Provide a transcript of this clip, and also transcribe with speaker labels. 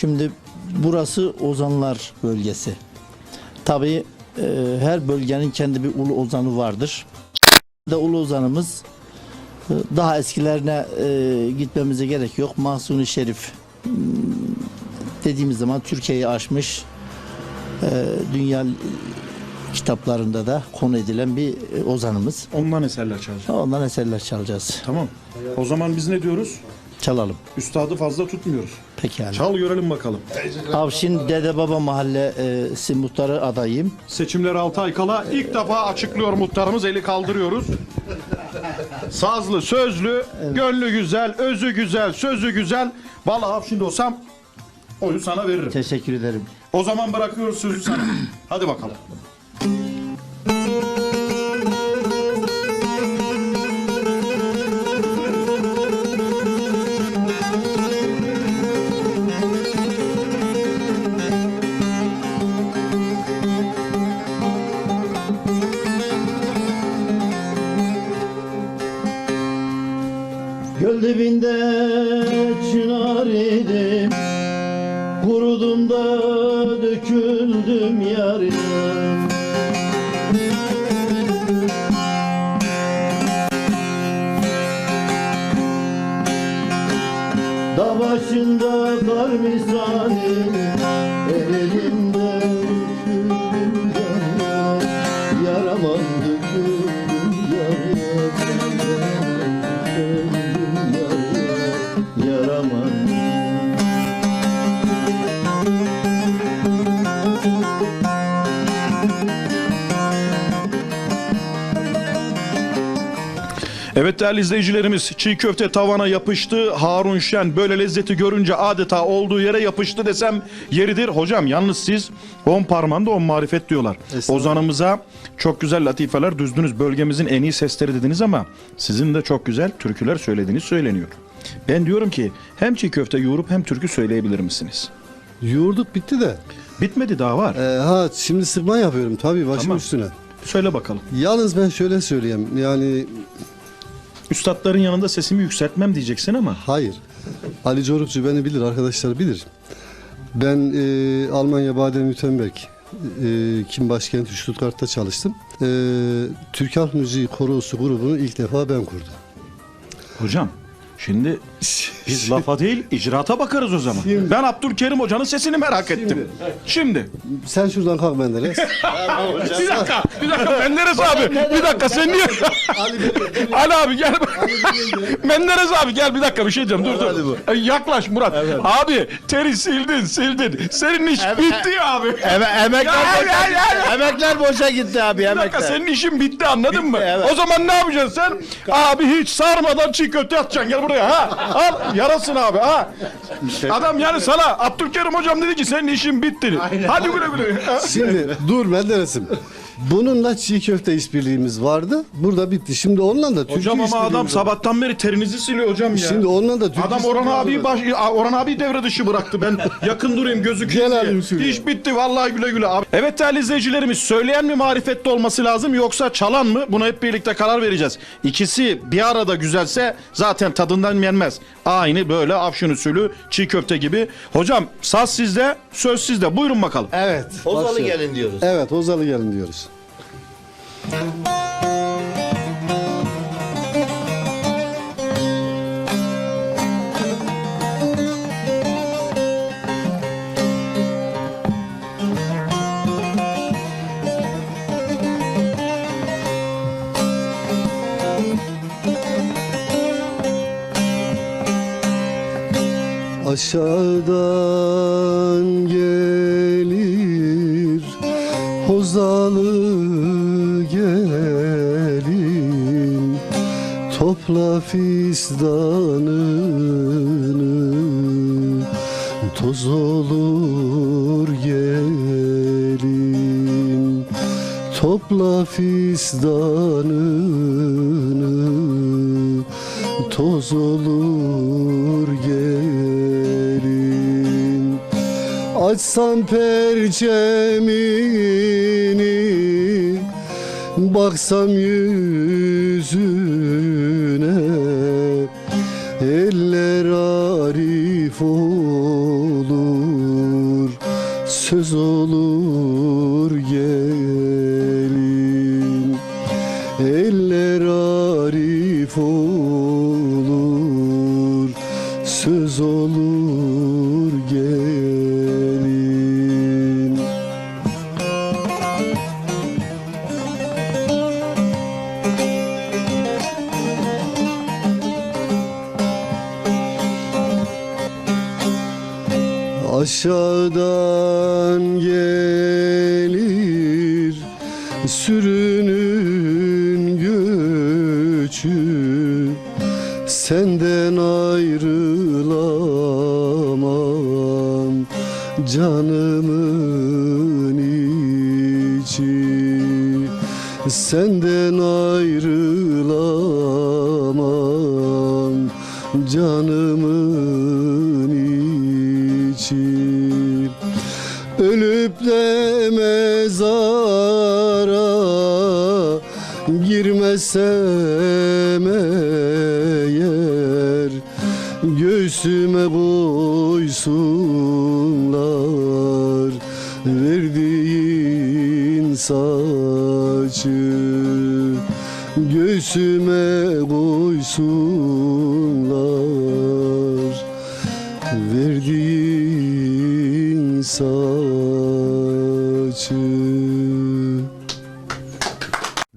Speaker 1: Şimdi burası ozanlar bölgesi. Tabii e, her bölgenin kendi bir ulu ozanı vardır. Da ulu ozanımız e, daha eskilerine e, gitmemize gerek yok. Mahsuni Şerif hmm, dediğimiz zaman Türkiye'yi aşmış e, dünya kitaplarında da konu edilen bir e, ozanımız.
Speaker 2: Ondan eserler çalacağız.
Speaker 1: Ondan eserler çalacağız.
Speaker 2: Tamam. O zaman biz ne diyoruz?
Speaker 1: Çalalım.
Speaker 2: Üstadı fazla tutmuyoruz.
Speaker 1: Pekala.
Speaker 2: Çal görelim bakalım.
Speaker 1: Avşin Dede Baba Mahallesi muhtarı adayım.
Speaker 2: Seçimler 6 ay kala ilk defa açıklıyor muhtarımız. Eli kaldırıyoruz. Sazlı, sözlü, gönlü güzel, özü güzel, sözü güzel. Vallahi şimdi olsam oyu sana veririm.
Speaker 1: Teşekkür ederim.
Speaker 2: O zaman bırakıyoruz sözü sana. Hadi bakalım.
Speaker 1: Döküldüm yarına. Dağ başında kar misali Elimde
Speaker 2: Evet değerli izleyicilerimiz çiğ köfte tavana yapıştı. Harun Şen böyle lezzeti görünce adeta olduğu yere yapıştı desem yeridir. Hocam yalnız siz on parmağında on marifet diyorlar. Ozanımıza çok güzel latifeler düzdünüz. Bölgemizin en iyi sesleri dediniz ama sizin de çok güzel türküler söylediğiniz söyleniyor. Ben diyorum ki hem çiğ köfte yoğurup hem türkü söyleyebilir misiniz?
Speaker 3: Yoğurduk bitti de.
Speaker 2: Bitmedi daha var.
Speaker 3: Ee, ha şimdi sıkma yapıyorum tabii başım
Speaker 2: Tamam.
Speaker 3: üstüne.
Speaker 2: Söyle bakalım.
Speaker 3: Yalnız ben şöyle söyleyeyim yani
Speaker 2: Üstadların yanında sesimi yükseltmem diyeceksin ama.
Speaker 3: hayır. Ali Corukçu beni bilir arkadaşlar bilir. Ben e, Almanya Baden-Württemberg e, Kim başkenti Stuttgart'ta çalıştım. E, Türk Halk Müziği Korosu grubunu ilk defa ben kurdum.
Speaker 2: Hocam şimdi biz lafa değil icraata bakarız o zaman. ben Abdülkerim Hoca'nın sesini merak ettim. Şimdi.
Speaker 3: Sen şuradan kalk Menderes.
Speaker 2: bir dakika, bir dakika Menderes abi. Bir dakika sen niye? Ali abi gel. Menderes abi gel bir dakika bir şey diyeceğim. Dur dur. E, Yaklaş Murat. Abi teri sildin sildin. Senin iş bitti abi.
Speaker 1: Eme emekler,
Speaker 2: Gel,
Speaker 1: boşa,
Speaker 2: gel, gel.
Speaker 1: emekler boşa gitti abi
Speaker 2: Bir dakika
Speaker 1: emekler.
Speaker 2: senin işin bitti anladın mı?
Speaker 1: evet.
Speaker 2: O zaman ne yapacaksın sen? Abi hiç sarmadan çiğ köfte atacaksın gel buraya ha. Al yarasın abi ha. Adam yani sana Abdülkerim hocam dedi ki senin işin bitti. Hadi güle güle.
Speaker 3: Şimdi dur Menderes'im. Bununla çiğ köfte işbirliğimiz vardı. Burada bitti. Şimdi onunla da türkü
Speaker 2: Hocam ama
Speaker 3: işbirliğimiz
Speaker 2: adam
Speaker 3: var.
Speaker 2: sabahtan beri terinizi siliyor hocam ya.
Speaker 3: Şimdi onunla da türkü
Speaker 2: Adam Orhan abi baş, Orhan abi devre dışı bıraktı. Ben yakın durayım gözükeyim
Speaker 3: Gel
Speaker 2: diye.
Speaker 3: abi şuraya.
Speaker 2: İş bitti vallahi güle güle abi. Evet değerli izleyicilerimiz söyleyen mi marifetli olması lazım yoksa çalan mı? Buna hep birlikte karar vereceğiz. İkisi bir arada güzelse zaten tadından yenmez. Aynı böyle afşin usulü çiğ köfte gibi. Hocam saz sizde söz sizde buyurun bakalım.
Speaker 3: Evet.
Speaker 1: Ozalı
Speaker 3: başlıyor.
Speaker 1: gelin diyoruz.
Speaker 3: Evet Ozalı gelin diyoruz. Aşağıdan gelir Hozalı Topla fistanını Toz olur gelin. Topla fistanını Toz olur gelin. Açsam perçemini Baksam yüzüne söz olur gelin Aşağıdan gelir sürünün göçü. Senden ayrılamam canımın içi. Senden ayrılamam canımın girmesem eğer Göğsüme koysunlar verdiğin saçı Göğsüme koysunlar verdiğin saçı